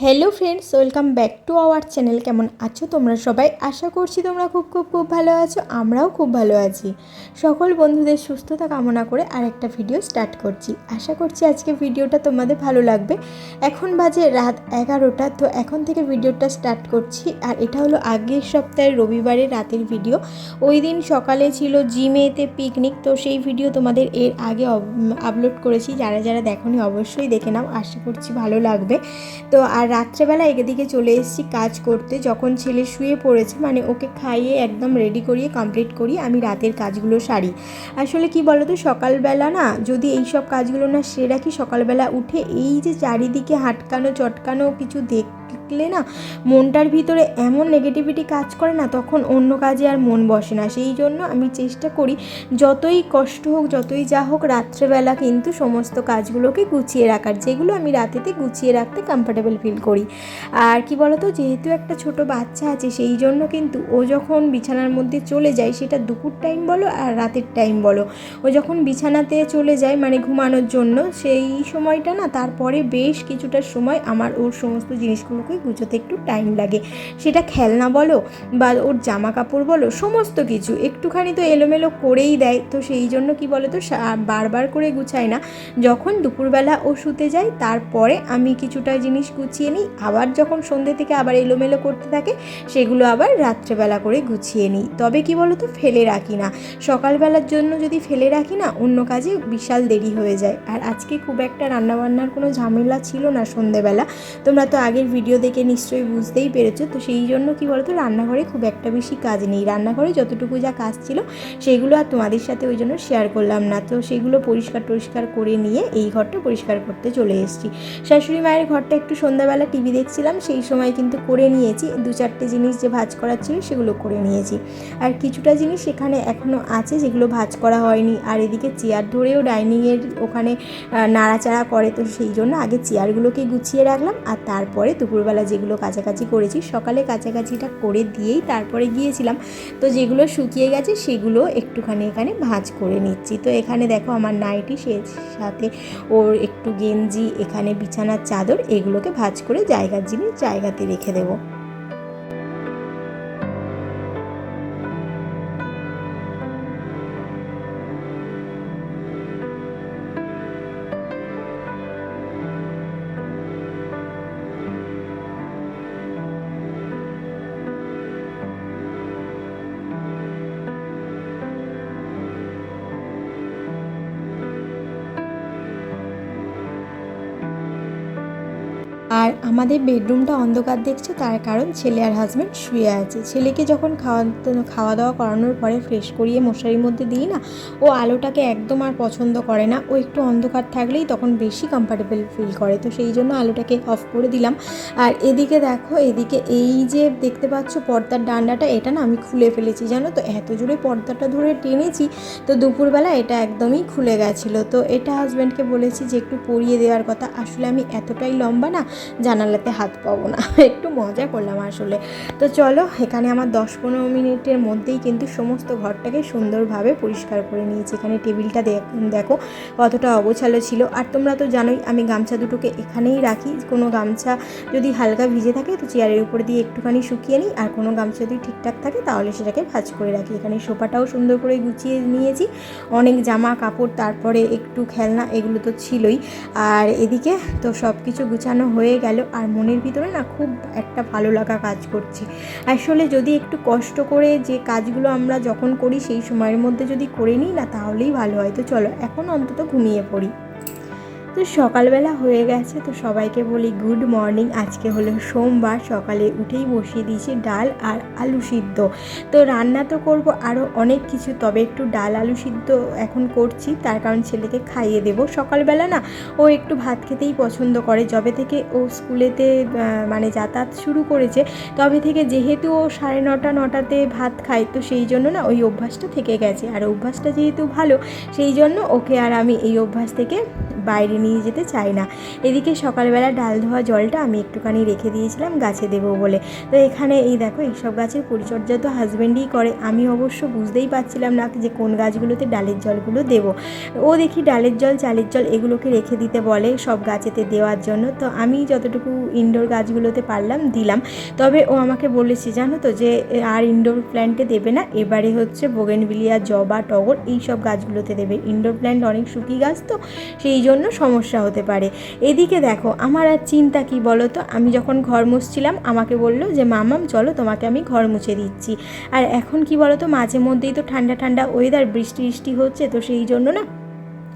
Hello friends welcome back to our channel কেমন আছো তোমরা সবাই? আশা করছি তোমরা খুব খুব খুব ভালো আছো, আমরাও খুব ভালো আছি। সকল বন্ধুদের সুস্থতা কামনা করে আরেকটা ভিডিও স্টার্ট করছি। আশা করছি আজকে ভিডিওটা তোমাদের ভালো লাগবে। এখন বাজে রাত এগারোটা, তো এখন থেকে ভিডিওটা স্টার্ট করছি। আর এটা হলো আগের সপ্তাহের রবিবারের রাতের ভিডিও ওই দিন সকালে ছিল জিমেতে পিকনিক তো সেই ভিডিও তোমাদের এর আগে আপলোড করেছি। যারা যারা দেখোনি অবশ্যই দেখে নাও। আশা করছি ভালো লাগবে। তো আর রাত্রেবেলা এদিকে চলে এসেছি কাজ করতে। যখন ছেলে শুয়ে পড়েছে মানে ওকে খাইয়ে একদম রেডি করিয়ে কমপ্লিট করি আমি রাতের কাজগুলো সারি। আসলে কি বলতো, সকালবেলা না, যদি এই সব কাজগুলো না সেরে রাখি, সকালবেলা উঠে এই যে চারিদিকে হাটকানো, চটকানো কিছু দেখলে না মনটার ভিতরে এমন নেগেটিভিটি কাজ করে না, তখন অন্য কাজে আর মন বসে না। সেই জন্য আমি চেষ্টা করি, যতই কষ্ট হোক, যতই যা হোক, রাত্রেবেলা কিন্তু সমস্ত কাজগুলোকে গুছিয়ে রাখার, যেগুলো আমি রাতেতে গুছিয়ে রাখতে কমফর্টেবল ফিল করি। আর কি বলতো, যেহেতু একটা ছোট বাচ্চা আছে, সেই জন্য কিন্তু ও যখন বিছানার মধ্যে চলে যায়, সেটা দুপুর টাইম বলো আর রাতের টাইম বলো, ও যখন বিছানাতে চলে যায় মানে ঘুমানোর জন্য, সেই সময়টা না, তারপরে বেশ কিছুটা সময় আমার ওর সমস্ত জিনিসগুলোকে গুছোতে একটু টাইম লাগে। সেটা খেলনা বলো বা ওর জামা কাপড় বলো, সমস্ত কিছু। একটুখানি তো এলোমেলো করেই দেয়। তো সেই জন্য কি বলো তো বারবার করে গুছাই না। যখন দুপুরবেলা ও শুতে যায়, তারপরে আমি কিছুটা জিনিস গুছিয়ে নিই। আবার যখন সন্ধ্যে থেকে আবার এলোমেলো করতে থাকে, সেগুলো আবার রাত্রেবেলা করে গুছিয়ে নিই। তবে কি বলো তো ফেলে রাখি না। সকালবেলার জন্য যদি ফেলে রাখি না, অন্য কাজে বিশাল দেরি হয়ে যায়। আর আজকে খুব একটা রান্নাবান্নার কোনো ঝামেলা ছিল না সন্ধেবেলা। তোমরা তো আগের ভিডিও দেখে নিশ্চয়ই বুঝতেই পেরেছ। তো সেই জন্য কি বলতো, রান্নাঘরে খুব একটা বেশি কাজ নেই। রান্নাঘরে যতটুকু যা কাজ ছিল, সেগুলো আর তোমাদের সাথে ওই জন্য শেয়ার করলাম না। তো সেগুলো পরিষ্কার টরিষ্কার করে নিয়ে এই ঘরটা পরিষ্কার করতে চলে এসেছি। শাশুড়ি মায়ের ঘরটা একটু সন্ধ্যাবেলা টিভি দেখছিলাম, সেই সময় কিন্তু করে নিয়েছি। দু চারটে জিনিস যে ভাজ করার ছিল, সেগুলো করে নিয়েছি। আর কিছুটা জিনিস সেখানে এখনও আছে, যেগুলো ভাজ করা হয়নি। আর এদিকে চেয়ার ধরেও ডাইনিংয়ের ওখানে নাড়াচাড়া করে, তো সেই জন্য আগে চেয়ারগুলোকে গুছিয়ে রাখলাম। আর তারপরে দুপুরবেলা যেগুলো কাছাকাছি করেছি, সকালে কাছাকাছিটা করে দিয়েই তারপরে গিয়েছিলাম। তো যেগুলো শুকিয়ে গেছে সেগুলো একটুখানি এখানে ভাঁজ করে নিচ্ছি। তো এখানে দেখো আমার নাইটি, সে সাথে ওর একটু গেঞ্জি, এখানে বিছানার চাদর, এগুলোকে ভাঁজ করে জায়গার জিনিস জায়গাতে রেখে দেবো। আর আমাদের বেডরুমটা অন্ধকার দেখছ, তার কারণ ছেলে আর হাজব্যান্ড শুয়ে আছে। ছেলেকে যখন খাওয়া খাওয়া দাওয়া করানোর পরে ফ্রেশ করিয়ে মশারির মধ্যে দিই না, ও আলোটাকে একদম আর পছন্দ করে না। ও একটু অন্ধকার থাকলেই তখন বেশি কমফর্টেবল ফিল করে। তো সেই জন্য আলোটাকে অফ করে দিলাম। আর এদিকে দেখো, এদিকে এই যে দেখতে পাচ্ছ পর্দার ডান্ডাটা, এটা না আমি খুলে ফেলেছি, জানো তো? এত জোরে পর্দাটা ধরে টেনেছি, তো দুপুরবেলা এটা একদমই খুলে গেছিল। তো এটা হাজব্যান্ডকে বলেছি যে একটু পরিয়ে দেওয়ার কথা। আসলে আমি এতটাই লম্বা না জানালাতে হাত পাবো না। একটু মজা করলাম আসলে। তো চলো, এখানে আমার দশ পনেরো মিনিটের মধ্যেই কিন্তু সমস্ত ঘরটাকে সুন্দরভাবে পরিষ্কার করে নিয়েছি। এখানে টেবিলটা দেখ- কতটা অগোছালো ছিল। আর তোমরা তো জানোই, আমি গামছা দুটোকে এখানেই রাখি। কোনো গামছা যদি হালকা ভিজে থাকে, তো চেয়ারের উপর দিয়ে একটুখানি শুকিয়ে নিই। আর কোনো গামছা যদি ঠিকঠাক থাকে, তাহলে সেটাকে ভাজ করে রাখি। এখানে সোফাটাও সুন্দর করে গুছিয়ে নিয়েছি। অনেক জামা কাপড়, তারপরে একটু খেলনা, এগুলো তো ছিলই। আর এদিকে তো সব কিছু গুছানো হয়ে গেল আর মনের ভিতরে না খুব একটা ভালো লাগা কাজ করছে। আসলে যদি একটু কষ্ট করে যে কাজগুলো আমরা যখন করি সেই সময়ের মধ্যে যদি করে নিই না তাহলেই ভালো হয়। তো চলো, এখন অন্তত ঘুমিয়ে পড়ি। তো সকালবেলা হয়ে গেছে, তো সবাইকে বলি গুড মর্নিং আজকে হলো সোমবার, সকালে উঠেই বসিয়ে দিয়েছি ডাল আর আলু সিদ্ধ। তো রান্না তো করব আরও অনেক কিছু, তবে একটু ডাল আলু সিদ্ধ এখন করছি, তার কারণ ছেলেকে খাইয়ে দেবো। সকালবেলা না, ও একটু ভাত খেতেই পছন্দ করে, যবে থেকে ও স্কুলেতে মানে যাতায়াত শুরু করেছে, তবে থেকে যেহেতু ও সাড়ে নটা, নটাতে ভাত খায়, তো সেই জন্য না ওই অভ্যাসটা থেকে গেছে। আর অভ্যাসটা যেহেতু ভালো, সেই জন্য ওকে আর আমি এই অভ্যাস থেকে বাইরে নিয়ে যেতে চায় না। এদিকে সকালবেলা ডাল ধোয়া জলটা আমি একটুখানি রেখে দিয়েছিলাম গাছে দেবো বলে। তো এখানে এই দেখো, এইসব গাছের পরিচর্যা তো হাজব্যান্ডই করে। আমি অবশ্য বুঝতেই পারছিলাম না যে কোন গাছগুলোতে ডালের জলগুলো দেবো। ও দেখি ডালের জল, চালের জল এগুলোকে রেখে দিতে বলে সব গাছেতে দেওয়ার জন্য। তো আমি যতটুকু ইনডোর গাছগুলোতে পারলাম দিলাম। তবে ও আমাকে বলেছে, জানো তো যে, আর ইনডোর প্ল্যান্টে দেবে না। এবারে হচ্ছে বোগেনভিলিয়া জবা, টগর এই সব গাছগুলোতে দেবে। ইনডোর প্ল্যান্ট অনেক শুকিয়ে গাছ তো, সেই জন্য সমস্যা হতে পারে। এদিকে দেখো, আমার আর চিন্তা কি বলো তো আমি যখন ঘর মুছছিলাম, আমাকে বলল যে, মামাম, চলো তোমাকে আমি ঘর মুছে দিচ্ছি। আর এখন কি বলো তো মাঝে মধ্যেই তো ঠান্ডা ঠান্ডা ওয়েদার বৃষ্টি বৃষ্টি হচ্ছে, তো সেই জন্য না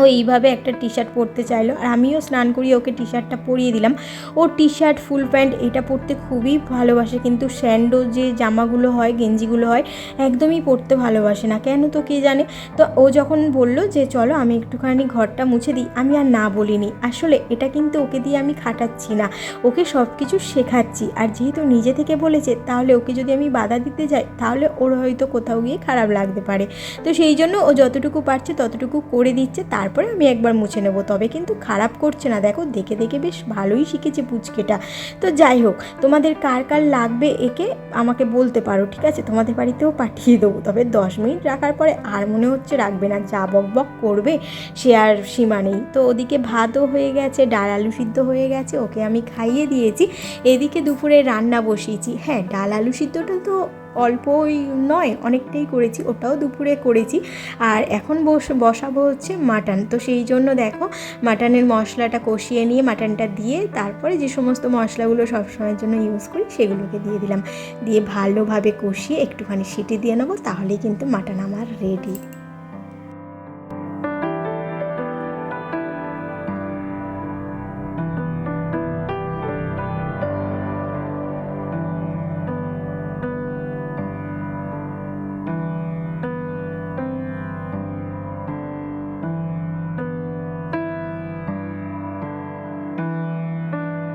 ও এইভাবে একটা টি শার্ট পরতে চাইলো। আর আমিও স্নান করিয়ে ওকে টি শার্টটা পরিয়ে দিলাম। ও টি শার্ট ফুল প্যান্ট এটা পরতে খুবই ভালোবাসে। কিন্তু স্যান্ডো যে জামাগুলো হয়, গেঞ্জিগুলো হয়, একদমই পরতে ভালোবাসে না। কেন তো কে জানে? তো ও যখন বলল যে, চলো আমি একটুখানি ঘরটা মুছে দিই, আমি আর না বলিনি। আসলে এটা কিন্তু ওকে দিয়ে আমি খাটাচ্ছি না। ওকে সব কিছু শেখাচ্ছি। আর যেহেতু নিজে থেকে বলেছে, তাহলে ওকে যদি আমি বাধা দিতে যাই, তাহলে ওর হয়তো কোথাও গিয়ে খারাপ লাগতে পারে। তো সেই জন্য ও যতটুকু পারছে, ততটুকু করে দিচ্ছে। তারপরে আমি একবার মুছে নেব। তবে কিন্তু খারাপ করছে না। দেখো, দেখে দেখে বেশ ভালোই শিখেছে পুচকেটা। তো যাই হোক, তোমাদের কার কার লাগবে একে আমাকে বলতে পারো, ঠিক আছে? তোমাদের বাড়িতেও পাঠিয়ে দেবো। তবে দশ মিনিট রাখার পরে আর মনে হচ্ছে রাখবে না। যা বক বক করবে, সে আর সীমা নেই। তো ওদিকে ভাতও হয়ে গেছে, ডাল আলু সিদ্ধ হয়ে গেছে, ওকে আমি খাইয়ে দিয়েছি। এদিকে দুপুরে রান্না বসিয়েছি। হ্যাঁ ডাল আলু সিদ্ধটা তো অল্পই নয়, অনেকটাই করেছি, ওটাও দুপুরে করেছি। আর এখন বস, বসাবো হচ্ছে মাটন। তো সেই জন্য দেখো, মাটনের মশলাটা কষিয়ে নিয়ে মাটনটা দিয়ে তারপরে যে সমস্ত মশলাগুলো সবসময়ের জন্য ইউজ করি, সেগুলোকে দিয়ে দিলাম। দিয়ে ভালোভাবে কষিয়ে একটুখানি সিটি দিয়ে নেব, তাহলেই কিন্তু মাটন আমার রেডি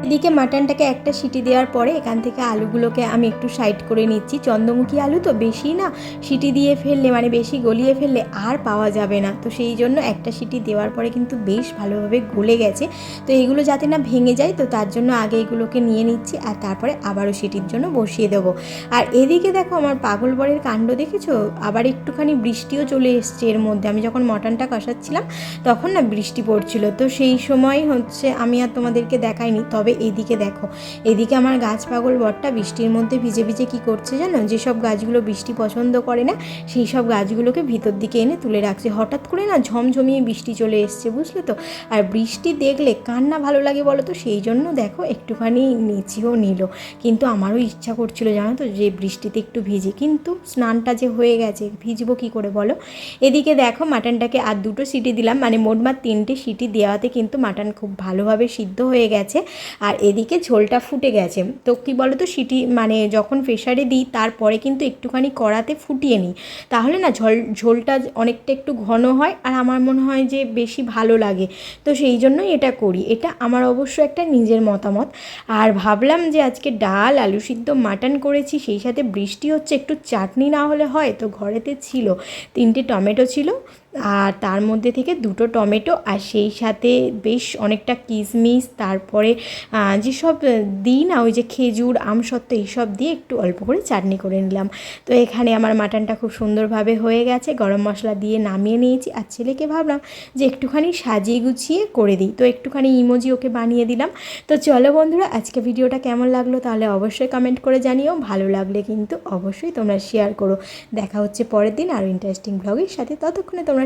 এদিকে মাটনটাকে একটা সিটি দেওয়ার পরে এখান থেকে আলুগুলোকে আমি একটু সাইড করে নিচ্ছি। চন্দ্রমুখী আলু তো বেশি না, সিটি দিয়ে ফেললে মানে বেশি গলিয়ে ফেললে আর পাওয়া যাবে না। তো সেই জন্য একটা সিটি দেওয়ার পরে কিন্তু বেশ ভালোভাবে গলে গেছে। তো এগুলো যাতে না ভেঙে যায়, তো তার জন্য আগে এগুলোকে নিয়ে নিচ্ছি আর তারপরে আবারও সিটির জন্য বসিয়ে দেবো। আর এদিকে দেখো আমার পাগল বরের কাণ্ড দেখেছ? আবার একটুখানি বৃষ্টিও চলে এসছে এর মধ্যে। আমি যখন মটনটা কষাচ্ছিলাম, তখন না বৃষ্টি পড়ছিল। তো সেই সময় হচ্ছে আমি আর তোমাদেরকে দেখাইনি, তবে এইদিকে দেখো, এদিকে আমার গাছ পাগল বরটা বৃষ্টির মধ্যে ভিজে ভিজে কি করছে জানো? যেসব গাছগুলো বৃষ্টি পছন্দ করে না, সেই সব গাছগুলোকে ভিতর দিকে এনে তুলে রাখছে। হঠাৎ করে না ঝমঝমিয়ে বৃষ্টি চলে এসছে, বুঝলে তো? আর বৃষ্টি দেখলে কার না ভালো লাগে বলো তো? সেই জন্য দেখো, একটুখানি নিচেও নিল। কিন্তু আমারও ইচ্ছা করছিল জানো তো যে বৃষ্টিতে একটু ভিজি। কিন্তু স্নানটা যে হয়ে গেছে, ভিজবো কি করে বলো? এদিকে দেখো, মাটনটাকে আর দুটো সিটি দিলাম। মানে মোটমাট তিনটে সিটি দেওয়াতে কিন্তু মাটন খুব ভালোভাবে সিদ্ধ হয়ে গেছে। আর এদিকে ঝোলটা ফুটে গেছে। তো কী বলো তো সিটি মানে যখন প্রেশারে দিই, তারপরে কিন্তু একটুখানি কড়াতে ফুটিয়ে নিই। তাহলে না ঝোল, ঝোলটা অনেকটা একটু ঘন হয় আর আমার মনে হয় যে বেশি ভালো লাগে। তো সেই জন্যই এটা করি। এটা আমার অবশ্য একটা নিজের মতামত। আর ভাবলাম যে আজকে ডাল, আলু সিদ্ধ, মাটন করেছি, সেই সাথে বৃষ্টি হচ্ছে, একটু চাটনি না হলে হয়, তো ঘরেতে ছিল। তিনটে টমেটো ছিল আর তার মধ্যে থেকে দুটো টমেটো আর সেই সাথে বেশ অনেকটা কিশমিশ তারপরে যেসব দিই না, ওই যে খেজুর আমসত্ত্ব এইসব দিয়ে একটু অল্প করে চাটনি করে নিলাম। তো এখানে আমার মাটনটা খুব সুন্দরভাবে হয়ে গেছে, গরম মশলা দিয়ে নামিয়ে নিয়েছি। আর ছেলেকে ভাবলাম যে একটুখানি সাজিয়ে গুছিয়ে করে দিই। তো একটুখানি ইমোজি ওকে বানিয়ে দিলাম। তো চলো বন্ধুরা, আজকে ভিডিওটা কেমন লাগল তাহলে অবশ্যই কমেন্ট করে জানিও। ভালো লাগলে কিন্তু অবশ্যই তোমরা শেয়ার করো। দেখা হচ্ছে পরের দিন আরও ইন্টারেস্টিং ব্লগের সাথে। ততক্ষণে তোমরা